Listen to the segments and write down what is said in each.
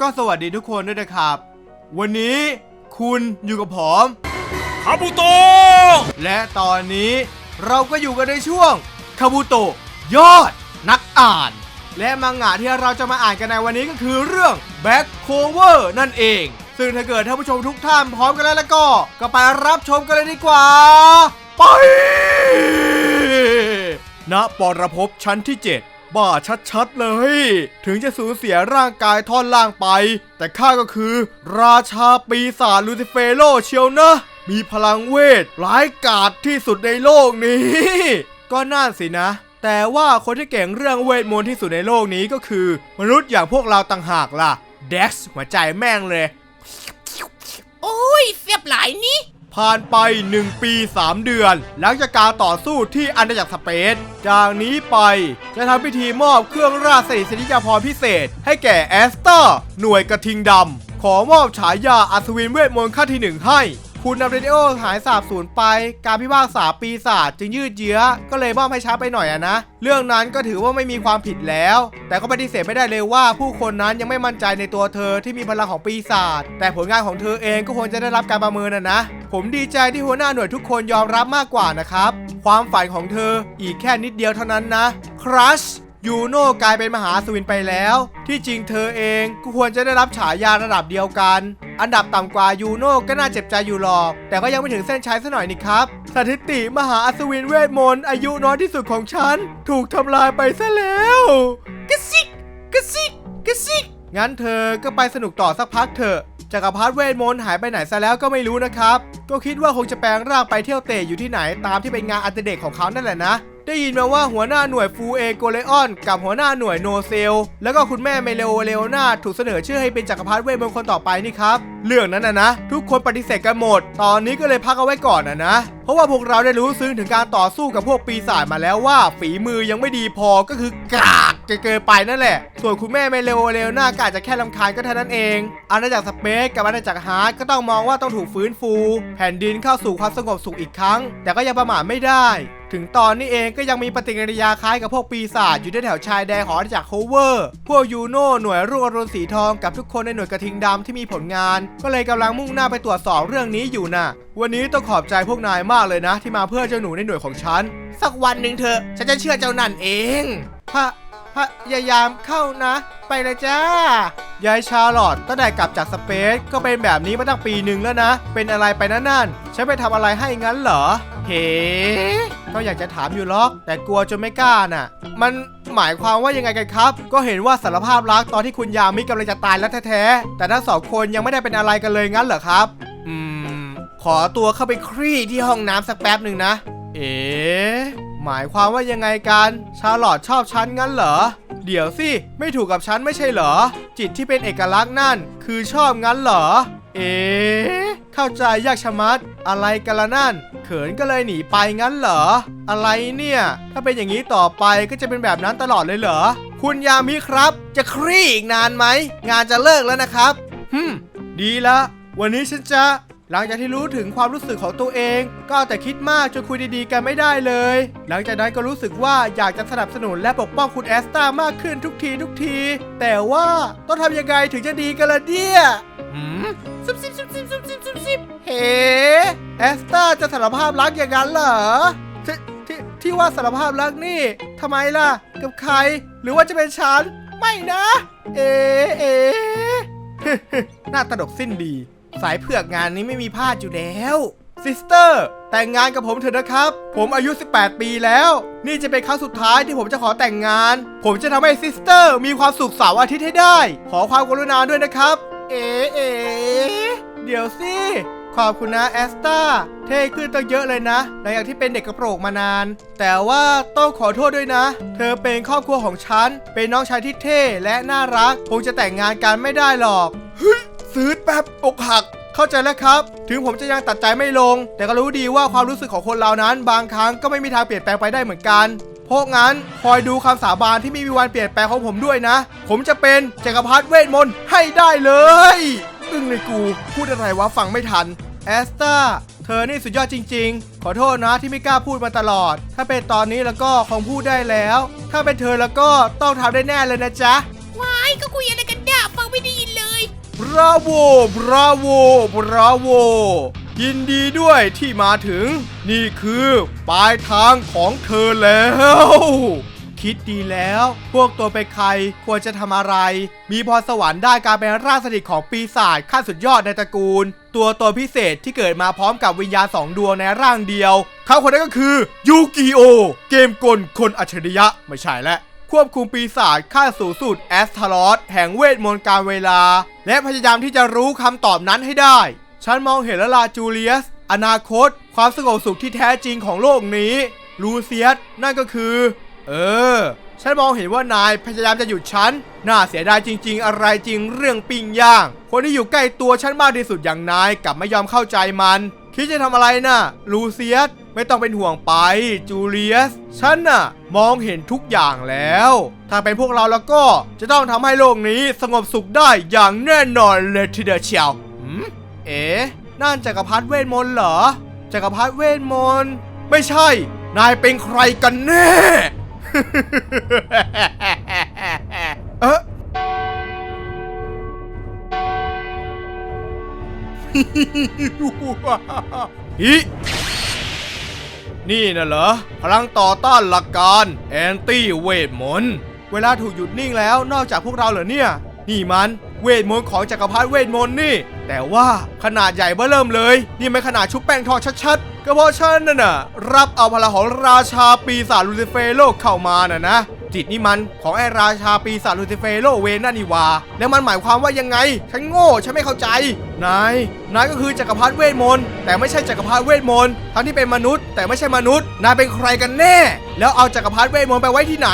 ก็สวัสดีทุกคนด้วยนะครับ วันนี้คุณอยู่กับผมคาบุโตะและตอนนี้เราก็อยู่กันในช่วงคาบุโตะยอดนักอ่าน และมังงะที่เราจะมาอ่านกันในวันนี้ก็คือเรื่อง Back Cover นั่นเอง ซึ่งถ้าเกิดท่านผู้ชมทุกท่านพร้อมกันแล้วแล้วก็ ก็ไปรับชมกันเลยดีกว่า ไปณปรภพชั้นที่ 7 บ้าชัดๆเลย ถึงจะสูญเสียร่างกายท่อนล่างไป แต่ข้าก็คือ ราชาปีศาจลูซิเฟโลเชียวนะ มีพลังเวทร้ายกาจที่สุดในโลกนี้ ก็น่าสินะ แต่ว่าคนที่เก่งเรื่องเวทมนต์ที่สุดในโลกนี้ก็คือ มนุษย์อย่างพวกเราต่างหากล่ะเด็กหัวใจแม่งเลย โอ้ยเสียบหลายนี่ ผ่านไป 1 ปี 3 เดือน หลังจากการต่อสู้ที่อาณาจักรสเปซจากนี้ไปจะทำพิธีมอบเครื่องราชสนิทยาพรพิเศษ ให้แก่แอสเตอร์ หน่วยกระทิงดำขอมอบฉายาอัศวินเวทมนต์ขั้นที่หนึ่งให้ คุณนำเรดิโอหายสาบสูญไป การพิพากษาปีศาจจึงยืดเยื้อ ก็เลยมอบให้ช้าไปหน่อยอะนะ เรื่องนั้นก็ถือว่าไม่มีความผิดแล้ว แต่ก็ปฏิเสธไม่ได้เลยว่าผู้คนนั้นยังไม่มั่นใจในตัวเธอที่มีพลังของปีศาจ แต่ผลงานของเธอเองก็ควรจะได้รับการประเมินนะนะ ผมดีใจที่หัวหน้าหน่วยทุกคนยอมรับมากกว่านะครับ ความฝันของเธออีกแค่นิดเดียวเท่านั้นนะครัช ยูโน่กลายเป็นมหาอัศวินไปแล้ว ที่จริงเธอเองก็ควรจะได้รับฉายาระดับเดียวกัน อันดับต่ำกว่ายูโน่ก็น่าเจ็บใจอยู่หรอก แต่ก็ยังไม่ถึงเส้นชัยซะหน่อยนี่ครับ สถิติมหาอัศวินเวทมนต์อายุน้อยที่สุดของฉัน ถูกทำลายไปซะแล้วกระซิกกระซิกกระซิกงั้นเธอก็ไปสนุกต่อสักพักเถอะจักรพรรดิเวทมนต์หายไปไหนซะแล้วก็ไม่รู้นะครับ ก็คิดว่าคงจะแปลงร่างไปเที่ยวเตะอยู่ที่ไหนตามที่เป็นงานอันเดเด็กของเขานั่นแหละนะ ได้ยินมาว่าหัวหน้าหน่วยฟูเอโกเลออน กับหัวหน้าหน่วยโนเซล แล้วก็คุณแม่เมเลโอเลโอนาถูกเสนอชื่อให้เป็นจักรพรรดิเวทมนต์คนต่อไปนี่ครับ เรื่องนั้นนะนะ ทุกคนปฏิเสธกันหมด ตอนนี้ก็เลยพักเอาไว้ก่อนนะนะ เพราะว่าพวกเราได้รู้ซึ้งถึงการต่อสู้กับพวกปีศาจมาแล้วว่าฝีมือยังไม่ดีพอก็คือกากเกินไปนั่นแหละ ส่วนคุณแม่เมเลโอเลโอนากาจจะแค่ลำคาญก็เท่านั้นเอง อาณาจักรสเปซกับอาณาจักรฮาร์ดก็ต้องมองว่าต้องถูกฟื้นฟู แผ่นดินเข้าสู่ความสงบสุขอีกครั้ง แต่ก็ยังประมาทไม่ได้ ถึงตอนนี้เองก็ยังมีปฏิกิริยาคล้ายกับพวกปีศาจอยู่ที่แถวชายแดนของอากโคเวอร์ พวกยูโน่หน่วยรุ่งอรุณสีทองกับทุกคนในหน่วยกระทิงดำที่มีผลงานก็เลยกำลังมุ่งหน้าไปตรวจสอบเรื่องนี้อยู่น่ะ วันนี้ต้องขอบใจพวกนายมากเลยนะ ที่มาเพื่อเจ้าหนูในหน่วยของฉัน สักวันหนึ่งเถอะ ฉันจะเชื่อเจ้านั่นเองพะพยายามเข้านะ ไปเลยจ้ายายชาลอตตั้งแต่กลับจากสเปซก็เป็นแบบนี้มาตั้งปีหนึ่งแล้วนะ เป็นอะไรไปนั่นนั่นฉันไปทำอะไรให้งั้นเหรอ เฮ้ก็อยากจะถามอยู่ล็อก แต่กลัวจนไม่กล้าน่ะ มันหมายความว่ายังไงกันครับ ก็เห็นว่าสารภาพรักตอนที่คุณยามิกำลังจะตายแล้วแท้ๆ แต่ทั้งสองคนยังไม่ได้เป็นอะไรกันเลยงั้นเหรอครับ อืม ขอตัวเข้าไปครี่ที่ห้องน้ำสักแป๊บหนึ่งนะ เอ๋หมายความว่ายังไงกัน ชาลอตชอบฉันงั้นเหรอ เดี๋ยวสิ ไม่ถูกกับฉันไม่ใช่เหรอ จิตที่เป็นเอกลักษณ์นั่น คือชอบงั้นเหรอ เอ๋เข้าใจยากชะมัด อะไรกันละนั่น เขินก็เลยหนีไปงั้นเหรอ อะไรเนี่ย ถ้าเป็นอย่างนี้ต่อไปก็จะเป็นแบบนั้นตลอดเลยเหรอ คุณยามิครับ จะครี่อีกนานไหม งานจะเลิกแล้วนะครับฮึมดีละ วันนี้ฉันจะหลังจากที่รู้ถึงความรู้สึกของตัวเอง ก็เอาแต่คิดมากจนคุยดีๆกันไม่ได้เลย หลังจากนั้นก็รู้สึกว่าอยากจะสนับสนุนและปกป้องคุณแอสตามากขึ้นทุกทีทุกที แต่ว่าต้องทำยังไงถึงจะดีกันล่ะเนี่ยหืม ซุบซิบซุบซิบซุบซิบซุบซิบเฮ้แอสตาจะสารภาพรักอย่างนั้นเหรอทที่ที่ว่าสารภาพรักนี่ทำไมล่ะ กับใคร หรือว่าจะเป็นฉัน ไม่นะ เอ๋เอ๋หน้าตลกสิ้นดี สายเผือกงานนี้ไม่มีพลาดอยู่แล้วซิสเตอร์แต่งงานกับผมเถอะนะครับ ผมอายุ 18 ปีแล้ว นี่จะเป็นครั้งสุดท้ายที่ผมจะขอแต่งงาน ผมจะทำให้ซิสเตอร์มีความสุขเสาร์อาทิตย์ให้ได้ ขอความกรุณาด้วยนะครับ เอ๋เอ๋เดี๋ยวสิ ขอบคุณนะแอสตาเท่ขึ้นตั้งเยอะเลยนะหลังจากที่เป็นเด็กกระโปรงมานาน แต่ว่าต้องขอโทษด้วยนะ เธอเป็นครอบครัวของฉัน เป็นน้องชายที่เท่และน่ารัก คงจะแต่งงานกันไม่ได้หรอกเฮ้ยซื้อแป๊บอกหักเข้าใจแล้วครับ ถึงผมจะยังตัดใจไม่ลง แต่ก็รู้ดีว่าความรู้สึกของคนเรานั้น บางครั้งก็ไม่มีทางเปลี่ยนแปลงไปได้เหมือนกัน เพราะงั้นคอยดูคำสาบานที่ไม่มีวันเปลี่ยนแปลงของผมด้วยนะ ผมจะเป็นจักรพรรดิเวทมนต์ให้ได้เลยอึ้งเลยกู พูดอะไรวะฟังไม่ทันแอสตาเธอนี่สุดยอดจริง ๆ ขอโทษนะที่ไม่กล้าพูดมาตลอด ถ้าเป็นตอนนี้แล้วก็คงพูดได้แล้ว ถ้าเป็นเธอแล้วก็ต้องทำได้แน่เลยนะจ๊ะวายก็คุยอะไรกันเนี่ยฟังไม่ได้ยินบราโวบราโวบราโว ยินดีด้วยที่มาถึง นี่คือปลายทางของเธอแล้ว คิดดีแล้ว พวกตัวเป็นใครควรจะทำอะไร มีพรสวรรค์ได้การเป็นร่างสถิตของปีศาจขั้นสุดยอดในตระกูล ตัวตนพิเศษที่เกิดมาพร้อมกับวิญญาณสองดวงในร่างเดียว เขาคนนั้นก็คือยูกิโอเกมกลคนอัจฉริยะไม่ใช่แล้วควบคุมปีศาจขั้นสูงสุดแอสทารอสแห่งเวทมนต์การเวลา และพยายามที่จะรู้คำตอบนั้นให้ได้ ฉันมองเห็นแล้วล่ะจูเลียส อนาคต ความสงบสุขที่แท้จริงของโลกนี้ ลูเซียส นั่นก็คือ เออ ฉันมองเห็นว่านายพยายามจะหยุดฉัน น่าเสียดายจริง ๆ อะไรจริงเรื่องปิ้งย่าง คนที่อยู่ใกล้ตัวฉันมากที่สุดอย่างนายกลับไม่ยอมเข้าใจมัน คิดจะทำอะไรน่ะ ลูเซียส ไม่ต้องเป็นห่วงไป จูเลียส ฉันน่ะ มองเห็นทุกอย่างแล้ว ถ้าเป็นพวกเราแล้วก็จะต้องทำให้โลกนี้สงบสุขได้อย่างแน่นอนเลยทีเดียวเชียวหืม เอ๋นั่นจักรพรรดิเวทมนต์เหรอ จักรพรรดิเวทมนต์ไม่ใช่ นายเป็นใครกันแน่ เอ๊ะฮินี่น่ะเหรอ พลังต่อต้านหลักการแอนตี้เวทมนต์ เวลาถูกหยุดนิ่งแล้วนอกจากพวกเราเหรอเนี่ย นี่มัน เวทมนต์ของจักรพรรดิเวทมนต์นี่ แต่ว่าขนาดใหญ่เบ้อเริ่มเลย นี่ไม่ขนาดชุบแป้งทอดชัดๆ ก็เพราะฉันน่ะนะรับเอาพลังของราชาปีศาจลูซิเฟโลเข้ามาน่ะนะ จิตนี่มันของไอราชาปีศาจลูซิเฟโลเวนนั่นนี่วาแล้วมันหมายความว่ายังไง ฉันโง่ฉันไม่เข้าใจ นาย นายก็คือจักรพรรดิเวทมนต์แต่ไม่ใช่จักรพรรดิเวทมนต์ทั้งที่เป็นมนุษย์ แต่ไม่ใช่มนุษย์ นายเป็นใครกันแน่ แล้วเอาจักรพรรดิเวทมนต์ไปไว้ที่ไหน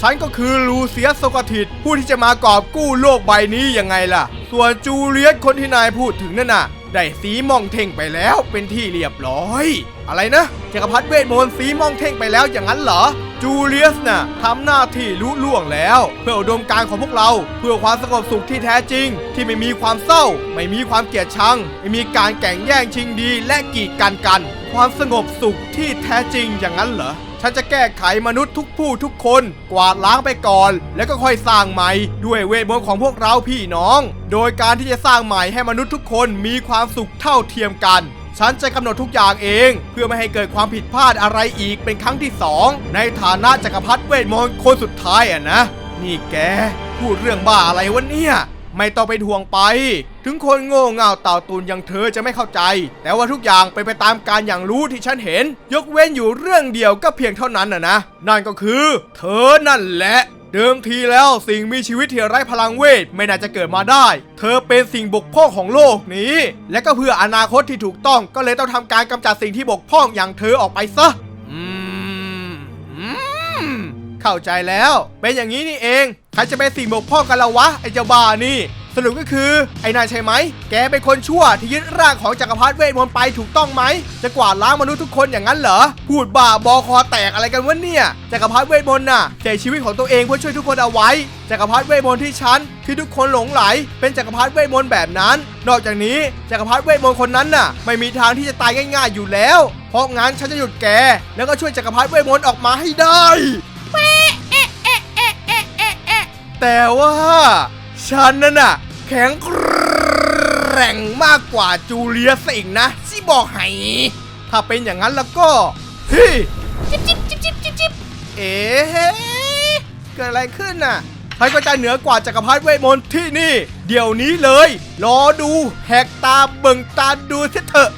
ฉันก็คือลูเซียสโซกติดผู้ที่จะมากอบกู้โลกใบนี้ยังไงล่ะ ส่วนจูเลียสคนที่นายพูดถึงนั่นน่ะ ได้สีมองเท่งไปแล้วเป็นที่เรียบร้อย อะไรนะจักรพรรดิเวทมนต์สีมองเท่งไปแล้วอย่างนั้นเหรอ จูเลียสน่ะทำหน้าที่ลุล่วงแล้ว เพื่ออุดมการของพวกเรา เพื่อความสงบสุขที่แท้จริง ที่ไม่มีความเศร้า ไม่มีความเกลียดชัง ไม่มีการแข่งแย่งชิงดีและกีดกันกัน ความสงบสุขที่แท้จริงอย่างนั้นเหรอ ฉันจะแก้ไขมนุษย์ทุกผู้ทุกคน กวาดล้างไปก่อน แล้วก็ค่อยสร้างใหม่ ด้วยเวทมนต์ของพวกเราพี่น้อง โดยการที่จะสร้างใหม่ให้มนุษย์ทุกคนมีความสุขเท่าเทียมกันฉันจะกำหนดทุกอย่างเอง เพื่อไม่ให้เกิดความผิดพลาดอะไรอีกเป็นครั้งที่สองในฐานะจักรพรรดิเวทมนต์คนสุดท้ายอะนะ นี่แกพูดเรื่องบ้าอะไรวะเนี่ย ไม่ต้องเป็นห่วงไป ถึงคนโง่เง่าเต่าตูนอย่างเธอจะไม่เข้าใจ แต่ว่าทุกอย่างเป็นไปตามการอย่างรู้ที่ฉันเห็น ยกเว้นอยู่เรื่องเดียวก็เพียงเท่านั้นนะนะ นั่นก็คือ เธอนั่นแหละ เดิมทีแล้วสิ่งมีชีวิตที่ไร้พลังเวทไม่น่าจะเกิดมาได้ เธอเป็นสิ่งบกพร่องของโลกนี้ และก็เพื่ออนาคตที่ถูกต้องก็เลยต้องทำการกำจัดสิ่งที่บกพร่องอย่างเธอออกไปซะ เข้าใจแล้ว เป็นอย่างนี้นี่เอง ใครจะเป็นสิ่งบกพร่องกันละวะไอ้เจ้าบ้านี่ สรุปก็คือไอ้นายใช่ไหม แกเป็นคนชั่วที่ยึดร่างของจักรพรรดิเวทมนต์ไปถูกต้องไหม จะกวาดล้างมนุษย์ทุกคนอย่างนั้นเหรอ พูดบ้าบอคอแตกอะไรกันวะเนี่ย จักรพรรดิเวทมนต์น่ะเสียชีวิตของตัวเองเพื่อช่วยทุกคนเอาไว้ จักรพรรดิเวทมนต์ที่ฉันที่ทุกคนหลงไหล เป็นจักรพรรดิเวทมนต์แบบนั้น นอกจากนี้จักรพรรดิเวทมนต์คนนั้นน่ะ ไม่มีทางที่จะตายง่าย ๆอยู่แล้ว เพราะงั้นฉันจะหยุดแก แล้วก็ช่วยจักรพรรดิเวทมนต์ออกมาให้ได้ แต่ว่าฉันนั่นน่ะ แข็งแกร่งมากกว่าจูเลียสอีกนะสิบอกให้ถ้าเป็นอย่างนั้นแล้วก็เฮ้ยจิบจิบจิบจิบจิบจิบเอ๋เกิดอะไรขึ้นน่ะใครก็จะเหนือกว่าจักรพรรดิเวทมนต์ที่นี่ เดี๋ยวนี้เลย รอดูแหกตาเบิ่งตาดูเถอะ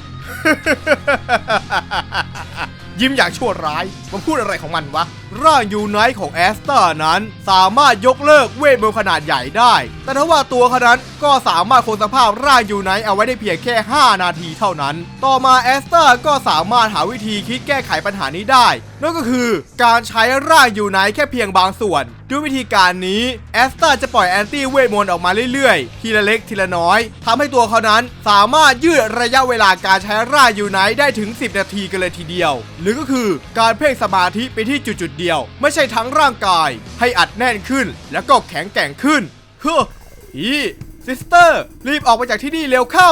ยิ้มอย่างชั่วร้าย มันพูดอะไรของมันวะ ร่างยูไนท์ของแอสตานั้น สามารถยกเลิกเวทมนต์ขนาดใหญ่ได้ แต่ถ้าว่าตัวเขานั้นก็สามารถคงสภาพร่างยูไนท์เอาไว้ได้เพียงแค่ 5 นาทีเท่านั้น ต่อมาแอสตาก็สามารถหาวิธีคิดแก้ไขปัญหานี้ได้ นั่นก็คือการใช้ร่างยูไนท์แค่เพียงบางส่วน ด้วยวิธีการนี้แอสตาจะปล่อยแอนตี้เวทมนต์ออกมาเรื่อยๆ ทีละเล็กทีละน้อยทำให้ตัวเขานั้นสามารถยืดระยะเวลาการใช้ร่างยูไนได้ถึง 10 นาทีกันเลยทีเดียว หรือก็คือการเพ่งสมาธิไปที่จุดๆเดียว ไม่ใช่ทั้งร่างกาย ให้อัดแน่นขึ้น แล้วก็แข็งแกร่งขึ้นเฮ้ออีซิสเตอร์ รีบออกมาจากที่นี่เร็วเข้า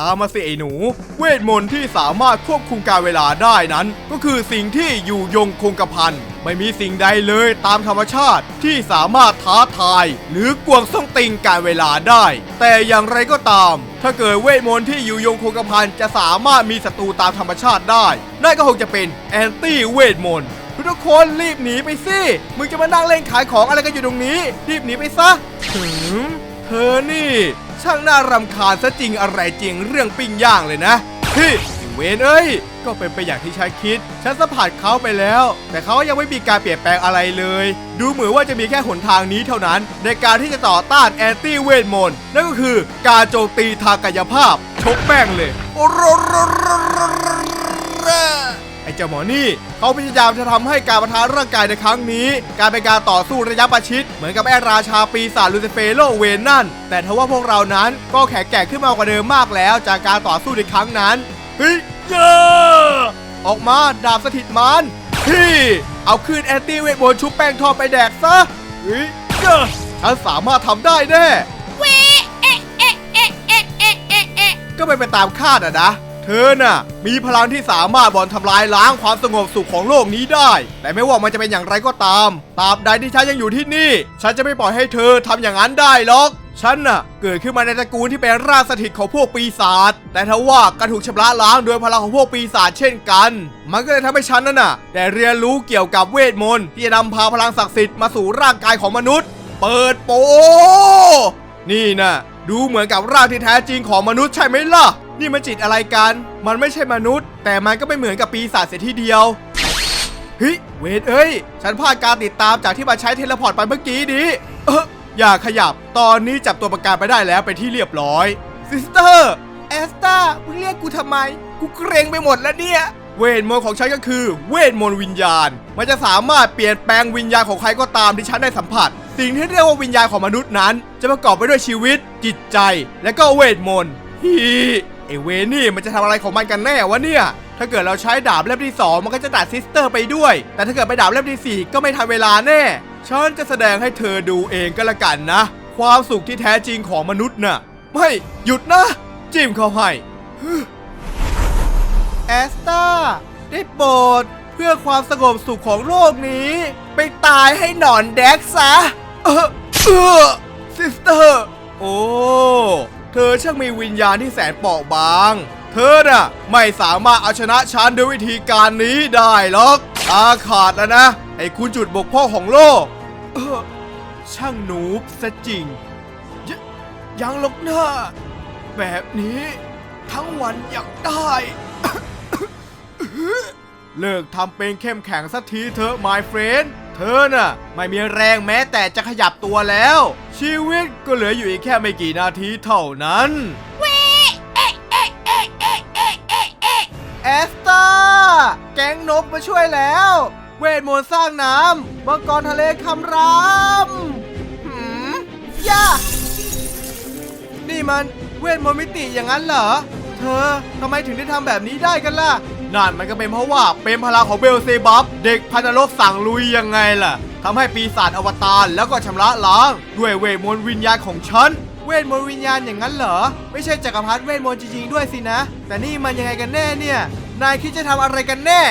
ตามมาสิไอ้หนู เวทมนต์ที่สามารถควบคุมการเวลาได้นั้น ก็คือสิ่งที่อยู่ยงคงกระพันไม่มีสิ่งใดเลยตามธรรมชาติที่สามารถท้าทาย หรือกวงส่งติงการเวลาได้ แต่อย่างไรก็ตาม ถ้าเกิดเวทมนต์ที่อยู่ยงคงกระพันจะสามารถมีศัตรูตามธรรมชาติได้นั่นก็คงจะเป็นแอนตี้เวทมนต์ทุกคนรีบหนีไปสิ มึงจะมานั่งเล่นขายของอะไรกันอยู่ตรงนี้ รีบหนีไปซะถึงเธอนี่ ช่างน่ารำคาญซะจริงอะไรจริงเรื่องปิ้งย่างเลยนะพี่เวนเอ้ย ก็เป็นไปอย่างที่ฉันคิด ฉันสัมผัสเขาไปแล้ว แต่เขายังไม่มีการเปลี่ยนแปลงอะไรเลย ดูเหมือนว่าจะมีแค่หนทางนี้เท่านั้น ในการที่จะต่อต้านแอนตี้เวทมนต์นั่นก็คือการโจมตีทางกายภาพ ชกแป้งเลย โอ้โรโรโรโรโรโรไอ้เจ้าหมอนี่เขาพยายามจะทำให้การประทะร่างกายในครั้งนี้ การเป็นการต่อสู้ระยะประชิด เหมือนกับแอดราชาปีศาจลูซิเฟโลเวนนั่น แต่ทว่าพวกเรานั้นก็แข็งแกร่งขึ้นมากว่าเดิมมากแล้ว จากการต่อสู้ในครั้งนั้นเฮ้ยเยาออกมาดาบสถิตมารพี่เอาคืนแอนตี้เวทมนต์ชุบแป้งทอดไปแดกซะเฮ้ยเจ้าฉันสามารถทำได้แน่เวเอะเอะเอะเอะเอะเอะเอะก็ไม่ไปตามคาดอะนะ เธอน่ะ มีพลังที่สามารถบอลทำลายล้างความสงบสุขของโลกนี้ได้ แต่ไม่ว่ามันจะเป็นอย่างไรก็ตาม ตราบใดที่ฉันยังอยู่ที่นี่ ฉันจะไม่ปล่อยให้เธอทำอย่างนั้นได้หรอก ฉันน่ะ เกิดขึ้นมาในตระกูลที่เป็นรากสถิตของพวกปีศาจ แต่ทว่าการถูกชำระล้างโดยพลังของพวกปีศาจเช่นกัน มันก็เลยทำให้ฉันนั่นน่ะ แต่เรียนรู้เกี่ยวกับเวทมนต์ที่จะนำพาพลังศักดิ์สิทธิ์มาสู่ร่างกายของมนุษย์ เปิดโป นี่น่ะ ดูเหมือนกับร่างที่แท้จริงของมนุษย์ใช่ไหมล่ะ นี่มันจิตอะไรกัน มันไม่ใช่มนุษย์ แต่มันก็ไม่เหมือนกับปีศาจเสียทีเดียวเฮ้ยเวทเอ้ย ฉันพลาดการติดตามจากที่มาใช้เทเลพอร์ตไปเมื่อกี้นี้เอออย่าขยับ ตอนนี้จับตัวประกันไปได้แล้วเป็นที่เรียบร้อยซิสเตอร์เอสตามึงเรียกกูทำไม กูเกรงไปหมดแล้วเนี่ย เวทมนต์ของฉันก็คือ เวทมนต์วิญญาณ มันจะสามารถเปลี่ยนแปลงวิญญาณของใครก็ตามที่ฉันได้สัมผัส สิ่งที่เรียกว่าวิญญาณของมนุษย์นั้น จะประกอบไปด้วยชีวิต จิตใจ และก็เวทมนต์ฮี ไอเวนี่มันจะทำอะไรของมันกันแน่วะเนี่ย ถ้าเกิดเราใช้ดาบเล่มที่ 2 มันก็จะตัดซิสเตอร์ไปด้วย แต่ถ้าเกิดไปดาบเล่มที่ 4 ก็ไม่ทันเวลาแน่ ฉันจะแสดงให้เธอดูเองก็แล้วกันนะ ความสุขที่แท้จริงของมนุษย์น่ะ ไม่หยุดนะ จิ้มเข้าให้แอสตาได้โปรดเพื่อความสงบสุขของโลกนี้ ไปตายให้หนอนแดกซะ เออเออซิสเตอร์ โอ้ เธอช่างมีวิญญาณที่แสนเปราะบาง เธอน่ะไม่สามารถเอาชนะฉันด้วยวิธีการนี้ได้หรอกตาขาดแล้วนะ ไอ้คุณจุดบกพ่อของโลก เออ ช่างหนูบซะจริงยยังลกหน้า แบบนี้ทั้งวันอยากได้ เลิกทำเป็นเข้มแข็งสักทีเถอะ my friend เธอน่ะ ไม่มีแรงแม้แต่จะขยับตัวแล้ว ชีวิตก็เหลืออยู่อีกแค่ไม่กี่นาทีเท่านั้นเวเอะเอะเอะเอะเอะเอะเอะแอสตาแก๊งนกมาช่วยแล้ว เวทมนต์สร้างน้ำมังกรทะเลคำรามหืมย่านี่มันเวทมนต์มิติอย่างนั้นเหรอ เธอทำไมถึงได้ทำแบบนี้ได้กันล่ะ นั่นมันก็เป็นเพราะว่าเป็นพลังของเบลเซบับเด็กพันธโลกสั่งลุยยังไงล่ะทำให้ปีศาจอวตารแล้วก็ชำระล้างด้วยเวทมนต์วิญญาณของฉันเวทมนต์วิญญาณอย่างนั้นเหรอ ไม่ใช่จักรพรรดิเวทมนต์จริงๆด้วยสินะ แต่นี่มันยังไงกันแน่เนี่ย นายคิดจะทำอะไรกันแน่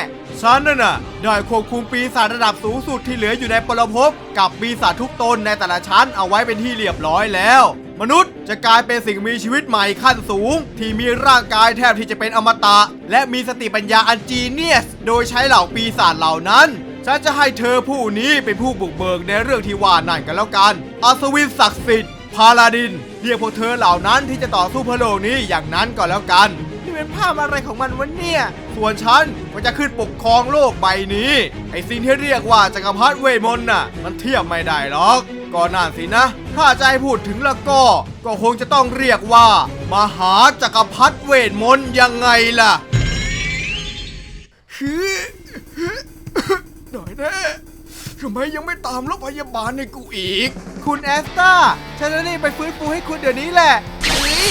ฉันน่ะนะได้ควบคุมปีศาจระดับสูงสุดที่เหลืออยู่ในปรภพกับปีศาจทุกตนในแต่ละชั้นเอาไว้เป็นที่เรียบร้อยแล้ว มนุษย์จะกลายเป็นสิ่งมีชีวิตใหม่ขั้นสูง ที่มีร่างกายแทบที่จะเป็นอมตะ และมีสติปัญญาอันจีเนียส โดยใช้เหล่าปีศาจเหล่านั้นฉันจะให้เธอผู้นี้เป็นผู้บุกเบิกในเรื่องที่ว่านั่นกันแล้วกัน อัศวินศักดิ์สิทธิ์พาลาดิน เรียกพวกเธอเหล่านั้นที่จะต่อสู้เพื่อโลกนี้อย่างนั้นก็แล้วกัน นี่เป็นภาพอะไรของมันวะเนี่ย ส่วนฉันก็จะขึ้นปกครองโลกใบนี้ ไอ้สิ่งที่เรียกว่าจักรพรรดิเวทมนต์น่ะ มันเทียบไม่ได้หรอก ก็น่าสินะ ถ้าจะให้พูดถึงล้วก็ ก็คงจะต้องเรียกว่า มหาจักรพรรดิเวทมนต์ยังไงล่ะหน่อยแน่ทำไมยังไม่ตามรถพยาบาลให้กูอีก คุณแอสตาฉันจะรีบไปฟื้นฟูให้คุณเดี๋ยวนี้แหละนี่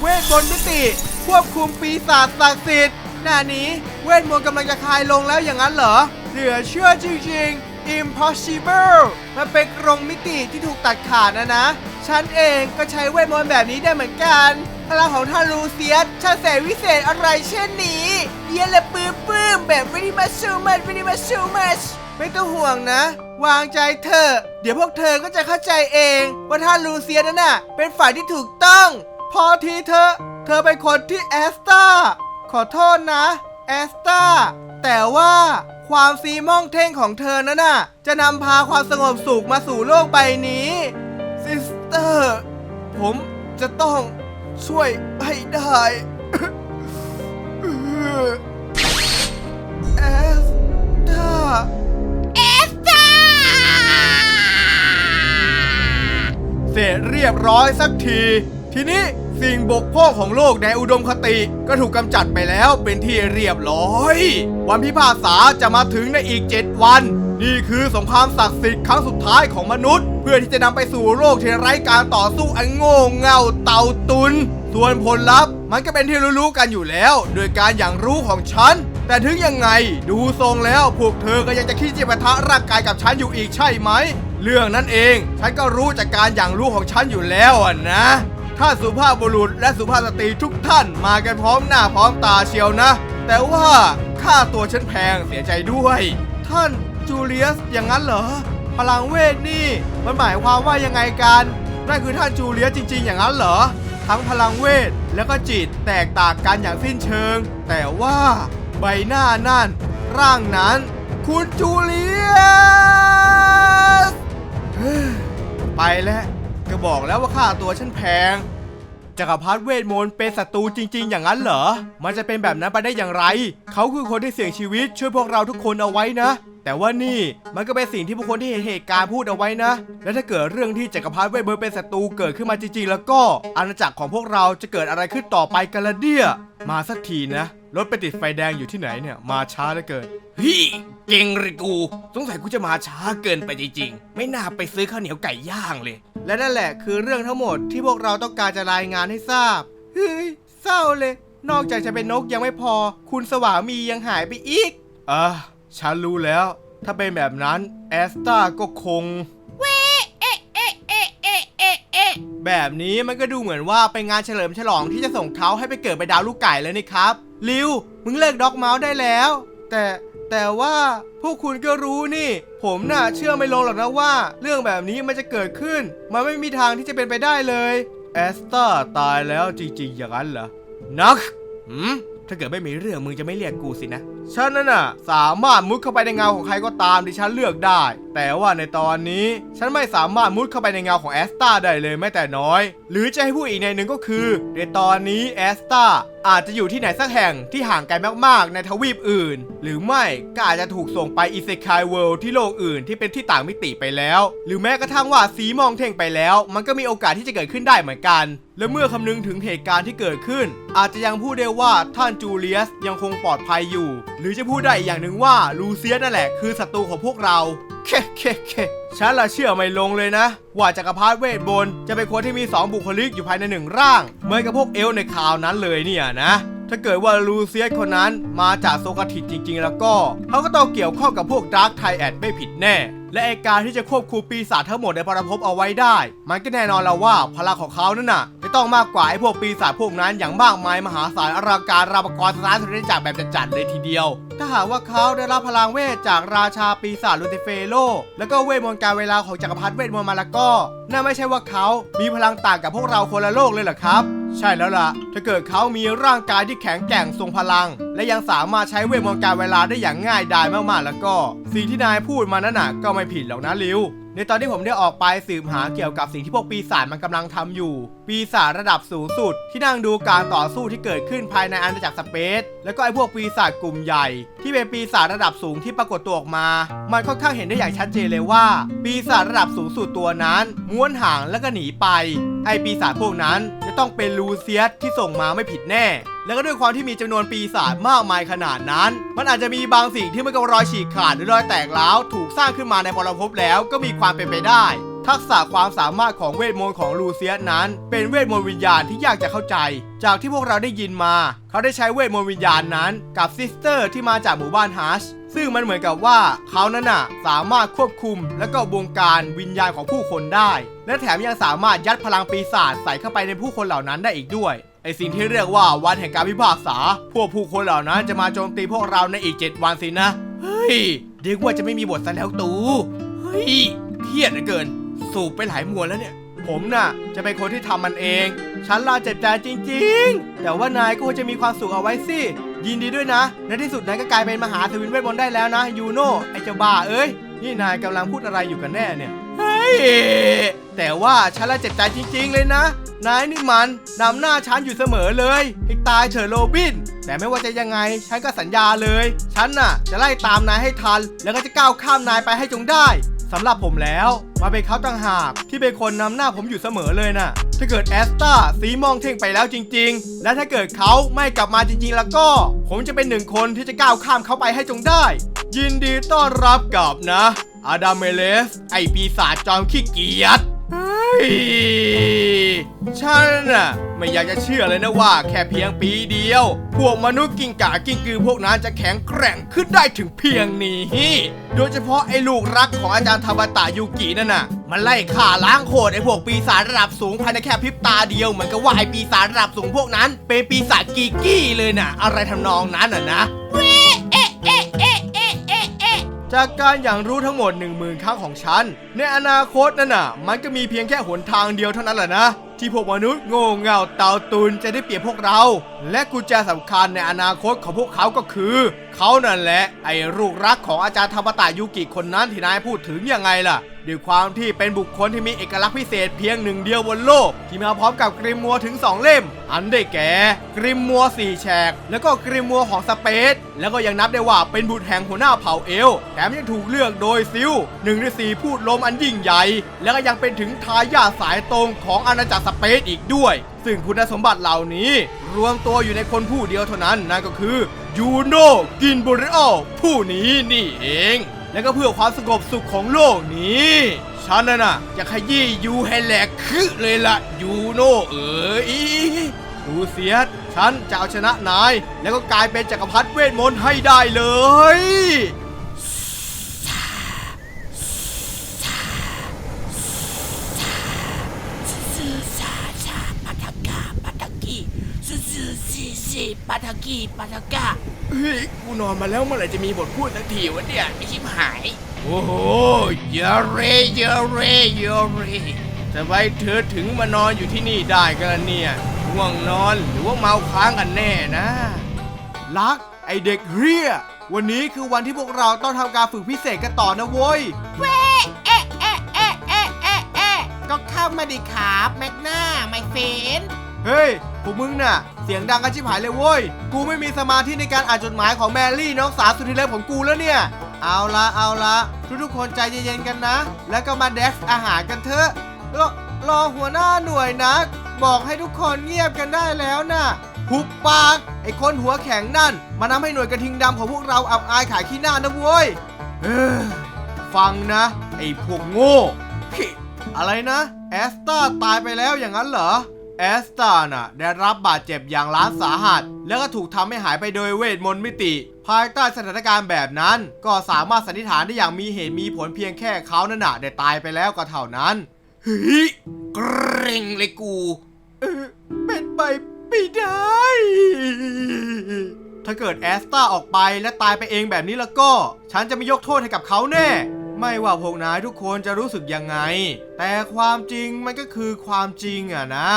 เวทมนต์มิติ ควบคุมปีศาจศักดิ์สิทธิ์หน้านี้เวทมนต์กำลังจะคลายลงแล้วอย่างนั้นเหรอเหลือเชื่อจริงๆ impossible มันเป็นกรงมิติที่ถูกตัดขาดนะนะ ฉันเองก็ใช้เวทมนต์แบบนี้ได้เหมือนกันพลังของท่านลูเซียสช่างแสนวิเศษอะไรเช่นนี้เยี่ยนและปื้มปื้มแบบ very much so much very much so much ไม่ต้องห่วงนะ วางใจเถอเดี๋ยวพวกเธอก็จะเข้าใจเองว่าท่านลูเซียสนั้นน่ะ เป็นฝ่ายที่ถูกต้อง พอทีเธอ เธอเป็นคนที่แอสตาขอโทษนะ แอสตาแต่ว่า ความซีม่องเท่งของเธอนั้นน่ะ จะนำพาความสงบสุขมาสู่โลกใบนี้ ซิสเตอร์ ผมจะต้องช่วยให้ได้แอสตาเอสตาเสร็จเรียบร้อยสักที ทีนี้สิ่งบกพร่องของโลกในอุดมคติก็ถูกกำจัดไปแล้วเป็นที่เรียบร้อย วันพิพากษาจะมาถึงในอีก 7 วัน นี่คือสงครามศักดิ์สิทธิ์ครั้งสุดท้ายของมนุษย์ เพื่อที่จะนำไปสู่โลกที่ไร้การต่อสู้อันโง่เง่าเต่าตุน ส่วนผลลัพธ์มันก็เป็นที่รู้ๆกันอยู่แล้ว โดยการอย่างรู้ของฉัน แต่ถึงยังไงดูทรงแล้วพวกเธอก็ยังจะคิดจะปะทะร่างกายกับฉันอยู่อีกใช่ไหม เรื่องนั้นเอง ฉันก็รู้จากการอย่างรู้ของฉันอยู่แล้วนะ ท่านสุภาพบุรุษและสุภาพสตรีทุกท่านมากันพร้อมหน้าพร้อมตาเชียวนะ แต่ว่าค่าตัวฉันแพงเสียใจด้วย ท่านจูเลียสอย่างนั้นเหรอ พลังเวทนี่ มันหมายความว่ายังไงกันนั่นคือท่านจูเลียสจริง ๆ อย่างนั้นเหรอ ทั้งพลังเวทแล้วก็จิตแตกต่างกันอย่างสิ้นเชิง แต่ว่าใบหน้านั่น ร่างนั้น คุณจูเลียสไปแล้ว ก็บอกแล้วว่าค่าตัวฉันแพงจักรพรรดิเวทมนต์เป็นศัตรูจริง ๆ อย่างนั้นเหรอ มันจะเป็นแบบนั้นไปได้อย่างไร เขาคือคนที่เสี่ยงชีวิตช่วยพวกเราทุกคนเอาไว้นะ แต่ว่านี่มันก็เป็นสิ่งที่ผู้คนที่เห็นเหตุการณ์พูดเอาไว้นะ และถ้าเกิดเรื่องที่จักรพรรดิเวทมนต์เป็นศัตรูเกิดขึ้นมาจริงๆ แล้วก็อาณาจักรของพวกเราจะเกิดอะไรขึ้นต่อไปกันละเดียมาสักทีนะรถไปติดไฟแดงอยู่ที่ไหนเนี่ยมาช้าเหลือเกินพี่เก่งเลยกู สงสัยกูจะมาช้าเกินไปจริงๆ ไม่น่าไปซื้อข้าวเหนียวไก่ย่างเลย และนั่นแหละคือเรื่องทั้งหมดที่พวกเราต้องการจะรายงานให้ทราบเฮ้ยเศร้าเลย นอกจากจะเป็นนกยังไม่พอ คุณสวามียังหายไปอีกอะ ฉันรู้แล้ว ถ้าเป็นแบบนั้นแอสตาก็คงเอะเอะเอะเอะเอะเอะแบบนี้มันก็ดูเหมือนว่าเป็นงานเฉลิมฉลองที่จะส่งเขาให้ไปเกิดเป็นดาวลูกไก่แล้วนี่ครับ ลิว มึงเลิกด็อกเมาส์ได้แล้ว แต่แต่ว่าพวกคุณก็รู้นี่ ผมน่ะเชื่อไม่ลงหรอกนะว่า เรื่องแบบนี้มันจะเกิดขึ้น มันไม่มีทางที่จะเป็นไปได้เลยแอสตาตายแล้วจริงๆอย่างนั้นเหรอนักหืมถ้าเกิดไม่มีเรื่องมึงจะไม่เรียกกูสินะ ฉันนั่นน่ะสามารถมุดเข้าไปในเงาของใครก็ตามที่ฉันเลือกได้ แต่ว่าในตอนนี้ฉันไม่สามารถมุดเข้าไปในเงาของแอสตาได้เลยแม้แต่น้อย หรือจะให้พูดอีกในหนึ่งก็คือ ในตอนนี้แอสตาอาจจะอยู่ที่ไหนสักแห่งที่ห่างไกลมากๆ ในทวีปอื่น หรือไม่ก็อาจจะถูกส่งไปอิเซคายเวิลด์ที่โลกอื่นที่เป็นที่ต่างมิติไปแล้ว หรือแม้กระทั่งว่าสีมองเท่งไปแล้ว มันก็มีโอกาสที่จะเกิดขึ้นได้เหมือนกัน และเมื่อคำนึงถึงเหตุการณ์ที่เกิดขึ้น อาจจะยังพูดได้ว่าท่านจูเลียสยังคงปลอดภัยอยู่หรือจะพูดได้อีกอย่างหนึ่งว่าลูเซียสนั่นแหละคือศัตรูของพวกเราเคเคเคฉันละเชื่อไม่ลงเลยนะ ว่าจักรพรรดิเวทบนจะเป็นคนที่มี 2 บุคลิกอยู่ภายในหนึ่งร่างเหมือนกับพวกเอลในข่าวนั้นเลยเนี่ยนะถ้าเกิดว่าลูเซียสคนนั้นมาจากโซกาทิตจริง ๆ แล้วก็เขาก็ต้องเกี่ยวข้องกับพวกดาร์คไทแอดไม่ผิดแน่ และไอการที่จะควบคุมปีศาจทั้งหมดในปรภพเอาไว้ได้ มันก็แน่นอนแล้วว่าพลังของเขานั่นน่ะจะต้องมากกว่าไอพวกปีศาจพวกนั้นอย่างมากมายมหาศาลอลังการรามกรสถานสุริจักรแบบจัดๆเลยทีเดียว ถ้าหากว่าเขาได้รับพลังเวทจากราชาปีศาจลูติเฟโล แล้วก็เวทมนต์การเวลาของจักรพรรดิเวทมนต์มาล้วก็นั่นไม่ใช่ว่าเขามีพลังต่างกับพวกเราคนละโลกเลยเหรอครับใช่แล้วล่ะ ถ้าเกิดเขามีร่างกายที่แข็งแกร่งทรงพลัง และยังสามารถใช้เวทมนต์การเวลาได้อย่างง่ายดายมากๆ แล้วก็ สิ่งที่นายพูดมานั่นน่ะก็ไม่ผิดหรอกนะลิว ในตอนที่ผมได้ออกไปสืบหาเกี่ยวกับสิ่งที่พวกปีศาจมันกำลังทำอยู่ ปีศาจระดับสูงสุด ที่นั่งดูการต่อสู้ที่เกิดขึ้นภายในอาณาจักรสเปซแล้วก็ไอ้พวกปีศาจกลุ่มใหญ่ ที่เป็นปีศาจระดับสูงที่ปรากฏตัวออกมา มันค่อนข้างเห็นได้อย่างชัดเจนเลยว่า ปีศาจระดับสูงสุดตัวนั้น ม้วนหางแล้วก็หนีไป ไอ้ปีศาจพวกนั้นจะต้องเป็นลูเซียสที่ส่งมาไม่ผิดแน่ แล้วก็ด้วยความที่มีจำนวนปีศาจมากมายขนาดนั้น มันอาจจะมีบางสิ่งที่ไม่กับรอยฉีกขาดหรือรอยแตกร้าวถูกสร้างขึ้นมาในปรภพแล้วก็มีความเป็นไปได้ ทักษะความสามารถของเวทมนต์ของลูเซียสนั้น เป็นเวทมนต์วิญญาณที่ยากจะเข้าใจ จากที่พวกเราได้ยินมา เขาได้ใช้เวทมนต์วิญญาณนั้น กับซิสเตอร์ที่มาจากหมู่บ้านฮัชซึ่งมันเหมือนกับว่าเขานั้นน่ะสามารถควบคุมและก็บงการวิญญาณของผู้คนได้ และแถมยังสามารถยัดพลังปีศาจใส่เข้าไปในผู้คนเหล่านั้นได้อีกด้วย ไอสิ่งที่เรียกว่าวันแห่งการพิพากษา พวกผู้คนเหล่านั้นจะมาโจมตีพวกเราในอีก 7 วันสินะ เฮ้ยเรียกว่าจะไม่มีบทซะแล้วตู เฮ้ยเครียดเหลือเกิน สูบไปหลายมวนแล้วเนี่ย ผมน่ะ จะเป็นคนที่ทำมันเอง ฉันลาเจ็บใจจริง ๆ แต่ว่านายก็ควรจะมีความสุขเอาไว้สิ ยินดีด้วยนะ ในที่สุดนายก็กลายเป็นมหาสวินเวทมนต์ได้แล้วนะยูโน่ไอเจ้าบ้าเอ้ย นี่นายกำลังพูดอะไรอยู่กันแน่เนี่ย เฮ้ย แต่ว่าฉันละเจ็บใจจริง ๆ เลยนะ นายนี่มันนำหน้าฉันอยู่เสมอเลยให้ตายเถอะโรบิน แต่ไม่ว่าจะยังไงฉันก็สัญญาเลย ฉันน่ะ จะไล่ตามนายให้ทัน แล้วก็จะก้าวข้ามนายไปให้จงได้สำหรับผมแล้วมาเป็นเขาต่างหากที่เป็นคนนำหน้าผมอยู่เสมอเลยน่ะ ถ้าเกิดแอสตาสีมองเท่งไปแล้วจริง ๆ และถ้าเกิดเขาไม่กลับมาจริง ๆ แล้วก็ ผมจะเป็นหนึ่งคนที่จะก้าวข้ามเขาไปให้จงได้ ยินดีต้อนรับกลับนะ อาดามเมเลส ไอปีศาจจอมขี้เกียจ เฮ้ยฉันน่ะไม่อยากจะเชื่อเลยนะว่าแค่เพียงปีเดียว พวกมนุษย์กิ้งก่ากิ้งกือพวกนั้นจะแข็งแกร่งขึ้นได้ถึงเพียงนี้ โดยเฉพาะไอ้ลูกรักของอาจารย์ทาบาตะยูกินั่นน่ะ มันไล่ฆ่าล้างโคตรไอ้พวกปีศาจระดับสูงภายในแค่พริบตาเดียวเหมือนกับว่าไอ้ปีศาจระดับสูงพวกนั้น เป็นปีศาจกีกี้เลยน่ะ อะไรทำนองนั้นน่ะนะเอ๊ะเอ๊ะเอ๊ะ จากการอย่างรู้ทั้งหมด1 0,000ครั้งของฉัน ในอนาคตนั่นน่ะ มันก็มีเพียงแค่หนทางเดียวเท่านั้นแหละนะ ที่พวกมนุษย์โง่เง่าเตาตุนจะได้เปรียบพวกเรา และกุญแจสำคัญในอนาคตของพวกเขาก็คือ เขานั่นแหละไอ้ลูกรักของอาจารย์ธรรมตะยุกิคนนั้นที่นายพูดถึงยังไงล่ะด้วยความที่เป็นบุคคลที่มีเอกลักษณ์พิเศษเพียงหนึ่งเดียวบนโลก ที่มาพร้อมกับกริมมัวถึง 2 เล่ม อันได้แก่กริมมัวสี่แฉก แล้วก็กริมมัวของสเปซแล้วก็ยังนับได้ว่าเป็นบุตรแห่งหัวหน้าเผ่าเอล แถมยังถูกเลือกโดยซิลหนึ่งในสี่พูดลมอันยิ่งใหญ่ แล้วก็ยังเป็นถึงทายาทสายตรงของอาณาจักรเปซอีกด้วย ซึ่งคุณสมบัติเหล่านี้ รวมตัวอยู่ในคนผู้เดียวเท่านั้นนั่นก็คือยูโนกินบริโอผู้นี้นี่เอง และก็เพื่อความสงบสุขของโลกนี้ฉันน่ะนะจะขยี้ยูให้แหลกคือเลยละยูโนเอ๋ยดูเสียดฉันจะเอาชนะนาย แล้วก็กลายเป็นจักรพรรดิเวทมนต์ให้ได้เลย ซูซาซาปาทากาปาทากีซูซู ซีซีปาทากีปาทากาเฮ้ยกูนอนมาแล้วเมื่อไหร่จะมีบทพูดสักทีวะเนี่ยไอชิบหาย โอ้โหเยอะเรเยอะเรเยอะเรทำไมเธอถึงมานอนอยู่ที่นี่ได้กันล่ะเนี่ยง่วงนอนหรือว่าเมาค้างกันแน่นะ ลัก ไอเด็กเฮียวันนี้คือวันที่พวกเราต้องทำการฝึกพิเศษกันต่อนะโว้ยเอ๊ะเอ๊ะเอ๊ะเอ๊ะเอ๊ะเอ๊ะก็เข้ามาดิครับแมกนาไมเฟน เฮ้ย พวกมึงน่ะ เสียงดังกันชิบหายเลยเว้ย กูไม่มีสมาธิในการอ่านจดหมายของแมรี่น้องสาวสุดที่รักของกูแล้วเนี่ย เอาละเอาละทุกๆคนใจเย็นๆกันนะ แล้วก็มาแดกอาหารกันเถอะรอรอหัวหน้าหน่วยนะ บอกให้ทุกคนเงียบกันได้แล้วนะหุบปากไอ้คนหัวแข็งนั่น มานำให้หน่วยกระทิงดำของพวกเราอับอายขายขี้หน้านะเว้ยฟังนะ ไอ้พวกโง่อะไรนะ แอสตาตายไปแล้วอย่างนั้นเหรอ แอสตาน่ะได้รับบาดเจ็บอย่างล้าสาหัส แล้วก็ถูกทำให้หายไปโดยเวทมนต์มิติ ภายใต้สถานการณ์แบบนั้น ก็สามารถสันนิษฐานได้อย่างมีเหตุมีผลเพียงแค่เขานั่นน่ะได้ตายไปแล้วก็เท่านั้นเฮ้ยเกรงเลยกู เออเป็นไปไม่ได้ ถ้าเกิดแอสตาออกไปและตายไปเองแบบนี้แล้วก็ ฉันจะไม่ยกโทษให้กับเขาแน่ ไม่ว่าพวกนายทุกคนจะรู้สึกยังไง แต่ความจริงมันก็คือความจริงอะนะ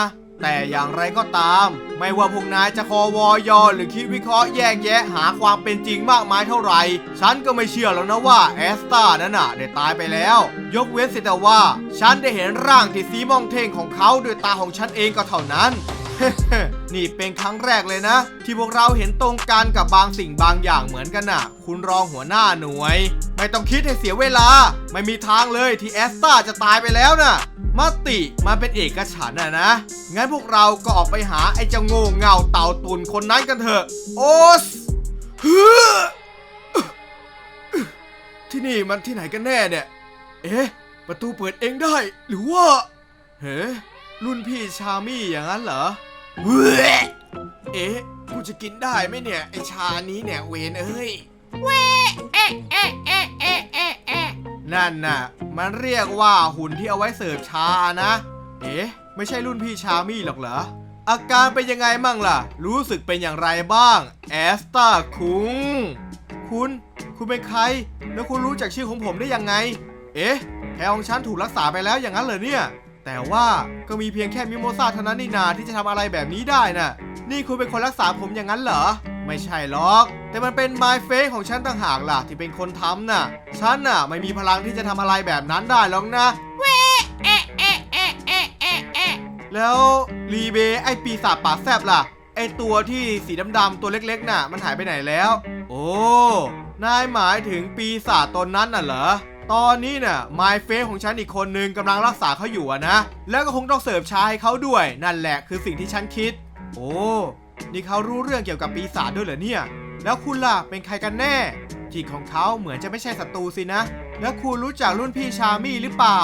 แต่อย่างไรก็ตาม ไม่ว่าพวกนายจะคอวอยอหรือคิดวิเคราะห์แยกแยะหาความเป็นจริงมากมายเท่าไหร่ ฉันก็ไม่เชื่อแล้วนะว่าแอสตานั้นน่ะได้ตายไปแล้ว ยกเว้นเสียแต่ว่า ฉันได้เห็นร่างที่สีมองเท่งของเขาด้วยตาของฉันเองก็เท่านั้น นี่เป็นครั้งแรกเลยนะ ที่พวกเราเห็นตรงกันกับบางสิ่งบางอย่างเหมือนกันน่ะ คุณรองหัวหน้าหน่วย ไม่ต้องคิดให้เสียเวลา ไม่มีทางเลยที่แอสตาจะตายไปแล้วน่ะมติมาเป็นเอกฉันน่ะนะ งั้นพวกเราก็ออกไปหาไอ้เจ้าโง่เงาเต่าตุนคนนั้นกันเถอะ โอสเฮ้อที่นี่มันที่ไหนกันแน่เนี่ย เอ๊ะ ประตูเปิดเองได้ หรือว่า เฮ้ รุ่นพี่ชามี่อย่างนั้นเหรอเว้ยเอ๊ะ กูจะกินได้ไหมเนี่ย ไอชานี้เนี่ยเวนเอ้ยเอ๊ะเอ๊ะเอ๊ะเอ๊ะเอ๊ะเอ๊ะนั่นน่ะ มันเรียกว่าหุ่นที่เอาไว้เสิร์ฟชานะ เอ๊ะ ไม่ใช่รุ่นพี่ชามี่หรอกเหรอ อาการเป็นยังไงมั่งล่ะ รู้สึกเป็นอย่างไรบ้าง แอสตาคุง คุณ คุณเป็นใคร แล้วคุณรู้จักชื่อของผมได้ยังไง เอ๊ะแผลของฉันถูกรักษาไปแล้วอย่างนั้นเหรอเนี่ย แต่ว่าก็มีเพียงแค่มิโมซาเท่านั้นนี่นาที่จะทำอะไรแบบนี้ได้น่ะ นี่คุณเป็นคนรักษาผมอย่างนั้นเหรอ ไม่ใช่หรอก แต่มันเป็น My Face ของฉันต่างหากล่ะที่เป็นคนทำน่ะ ฉันน่ะไม่มีพลังที่จะทำอะไรแบบนั้นได้หรอกนะเอ๊ะเอะเอะเอะเอะเอะแล้วรีเบไอปีศาจปากแซบล่ะ ไอตัวที่สีดำๆตัวเล็กๆ น่ะ มันหายไปไหนแล้ว โอ้ นายหมายถึงปีศาจตนนั้นน่ะเหรอ ตอนนี้น่ะ My Face ของฉันอีกคนนึงกำลังรักษาเขาอยู่นะ แล้วก็คงต้องเสิร์ฟชาให้เขาด้วย นั่นแหละคือสิ่งที่ฉันคิด โอ้นี่เขารู้เรื่องเกี่ยวกับปีศาจด้วยเหรอเนี่ย แล้วคุณล่ะเป็นใครกันแน่จิตของเขาเหมือนจะไม่ใช่ศัตรูสินะ แล้วคุณรู้จักรุ่นพี่ชามี่หรือเปล่า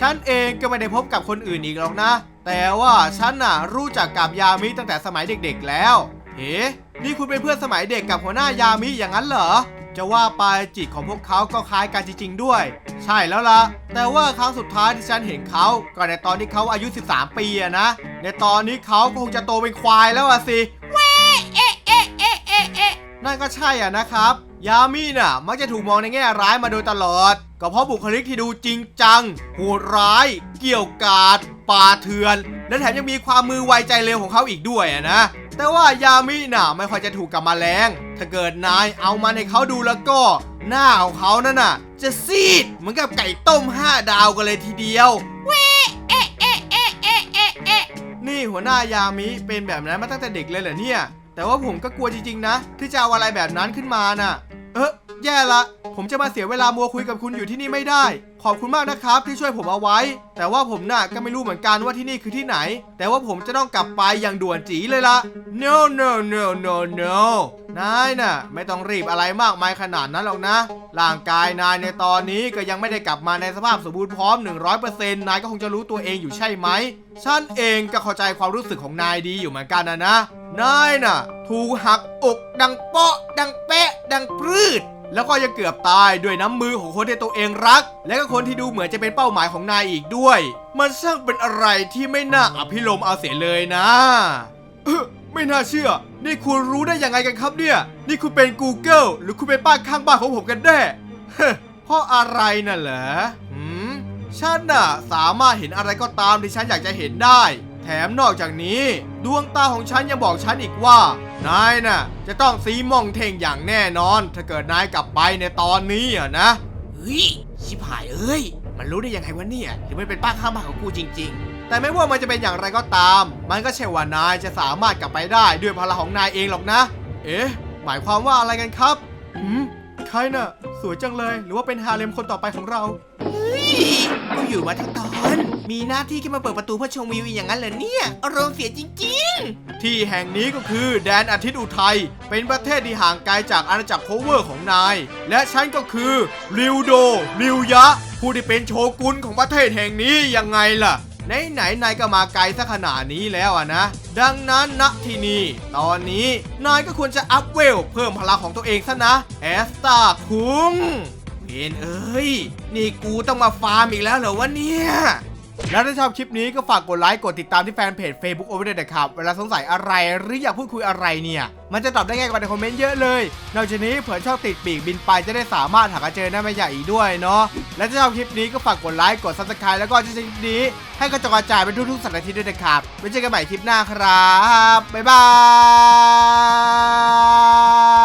ฉันเองก็ไม่ได้พบกับคนอื่นอีกหรอกนะ แต่ว่าฉันน่ะรู้จักกับยามิตั้งแต่สมัยเด็กๆแล้ว เฮ้นี่คุณเป็นเพื่อนสมัยเด็กกับหัวหน้ายามิอย่างนั้นเหรอ จะว่าไปจิตของพวกเขาก็คล้ายกันจริง ๆ ด้วย ใช่แล้วล่ะ แต่ว่าครั้งสุดท้ายที่ฉันเห็นเขาก็ในตอนที่เขาอายุ 13 ปีอะนะ ในตอนนี้เขาก็คงจะโตเป็นควายแล้วอะสิเอ๊ะเอ๊ะเอ๊ะเอ๊ะเอ๊ะนั่นก็ใช่อะนะครับ ยามีน่ะ มักจะถูกมองในแง่ร้ายมาโดยตลอด ก็เพราะบุคลิกที่ดูจริงจังโหดร้าย เกี่ยวกาด ป่าเถื่อน และแถมยังมีความมือไวใจเร็วของเขาอีกด้วยอะนะ แต่ว่ายามิน่ะไม่ค่อยจะถูกกับแมลง ถ้าเกิดนายเอามันให้เขาดูแล้วก็ หน้าของเขานั่นน่ะ จะซีดเหมือนกับไก่ต้ม 5 ดาวกันเลยทีเดียวเอ๊ะเอ๊ะเอ๊ะเอ๊ะเอ๊ะเอ๊ะนี่หัวหน้ายามิเป็นแบบนั้นมาตั้งแต่เด็กเลยเหรอเนี่ย แต่ว่าผมก็กลัวจริงๆนะ ที่จะเอาอะไรแบบนั้นขึ้นมาน่ะ เออแย่ละ ผมจะมาเสียเวลามัวคุยกับคุณอยู่ที่นี่ไม่ได้ ขอบคุณมากนะครับที่ช่วยผมเอาไว้ แต่ว่าผมน่ะก็ไม่รู้เหมือนกันว่าที่นี่คือที่ไหน แต่ว่าผมจะต้องกลับไปอย่างด่วนจีเลยละ no no no no no นายน่ะไม่ต้องรีบอะไรมากมายขนาดนั้นหรอกนะ ร่างกายนายในตอนนี้ก็ยังไม่ได้กลับมาในสภาพสมบูรณ์พร้อม 100%นายก็คงจะรู้ตัวเองอยู่ใช่ไหมฉันเองก็เข้าใจความรู้สึกของนายดีอยู่เหมือนกันนะนะนายน่ะ ถูกหักอกดังเปาะดังเป๊ะดังปรืด แล้วก็ยังเกือบตายด้วยน้ำมือของคนที่ตัวเองรัก และก็คนที่ดูเหมือนจะเป็นเป้าหมายของนายอีกด้วย มันช่างเป็นอะไรที่ไม่น่าอภิรมเอาเสียเลยนะไม่น่าเชื่อ นี่คุณรู้ได้ยังไงกันครับเนี่ย นี่คุณเป็น Google หรือคุณเป็นป้าข้างบ้านของผมกันแน่เฮ้อเพราะอะไรน่ะเหรอหืมฉันน่ะสามารถเห็นอะไรก็ตามที่ฉันอยากจะเห็นได้ แถมนอกจากนี้ ดวงตาของฉันยังบอกฉันอีกว่า นายน่ะ จะต้องสีมองเท่งอย่างแน่นอน ถ้าเกิดนายกลับไปในตอนนี้อะนะเฮ้ยชิบหายเอ้ย มันรู้ได้ยังไงวะเนี่ยหรือมันเป็นป้าข้างบ้านของกูจริงแต่ไม่ว่ามันจะเป็นอย่างไรก็ตาม มันก็ใช่ว่านายจะสามารถกลับไปได้ด้วยพลังของนายเองหรอกนะ เอ๊ะ หมายความว่าอะไรกันครับหืมใครน่ะ สวยจังเลย หรือว่าเป็นฮาเลมคนต่อไปของเราๆ กูอยู่มาทั้งตอน มีหน้าที่แค่มาเปิดประตูเพื่อชมวิวอย่างนั้นเหรอเนี่ยอารมณ์เสียจริง ๆ ที่แห่งนี้ก็คือแดนอาทิตย์อุทัย เป็นประเทศที่ห่างไกลจากอาณาจักรโคเวอร์ของนาย และฉันก็คือริวโดริวยะ ผู้ที่เป็นโชกุนของประเทศแห่งนี้ยังไงล่ะไหนไหนๆนายก็มาไกลซะขนาดนี้แล้วอะนะ ดังนั้นณที่นี่ ตอนนี้นายก็ควรจะอัพเวล เพิ่มพลังของตัวเองซะนะ แอสตาคุง นเอ้ย นี่กูต้องมาฟาร์มอีกแล้วเหรอวะเนี่ยและถ้าชอบคลิปนี้ก็ฝากกดไลค์กดติดตามที่แฟนเพจ Facebook เอาไว้ด้วยนะครับ เวลาสงสัยอะไรหรืออยากพูดคุยอะไรเนี่ย มันจะตอบได้ง่ายกว่าในคอมเมนต์เยอะเลย นอกจากนี้เผื่อชอบติดปีกบินไปจะได้สามารถหากเจอได้ไม่ใหญ่อีกด้วยเนาะและถ้าชอบคลิปนี้ก็ฝากกดไลค์กด subscribe แล้วก็จะคลิปนี้ ให้กระจกระจายไปทุกๆสัปดาห์อาทิตย์ด้วยนะครับไว้เจอกันใหม่คลิปหน้าครับบ๊ายบาย